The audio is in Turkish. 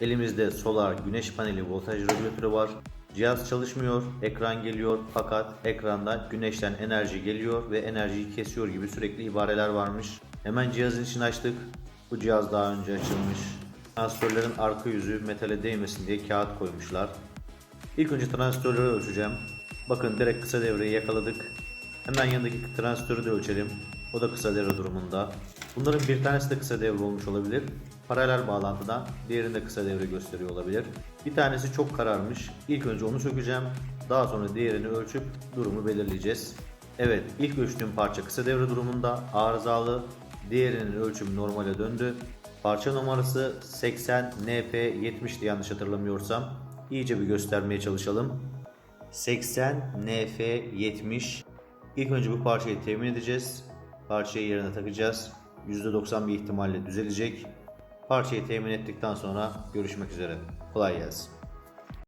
Elimizde solar güneş paneli voltaj regülatörü var. Cihaz çalışmıyor, ekran geliyor fakat ekranda güneşten enerji geliyor ve enerjiyi kesiyor gibi sürekli ibareler varmış. Hemen cihazın içini açtık. Bu cihaz daha önce açılmış. Transistörlerin arka yüzü metale değmesin diye kağıt koymuşlar. İlk önce transistörleri ölçeceğim. Bakın direkt kısa devreyi yakaladık. Hemen yanındaki transistörü de ölçelim. O da kısa devre durumunda. Bunların bir tanesi de kısa devre olmuş olabilir. Paralel bağlantıdan diğerinde kısa devre gösteriyor olabilir. Bir tanesi çok kararmış. İlk önce onu sökeceğim. Daha sonra diğerini ölçüp durumu belirleyeceğiz. Evet ilk ölçtüğüm parça kısa devre durumunda arızalı. Diğerinin ölçümü normale döndü. Parça numarası 80 NF70'ti yanlış hatırlamıyorsam. İyice bir göstermeye çalışalım. 80 NF70 İlk önce bu parçayı temin edeceğiz. Parçayı yerine takacağız. %90 bir ihtimalle düzelecek. Parçayı temin ettikten sonra görüşmek üzere. Kolay gelsin.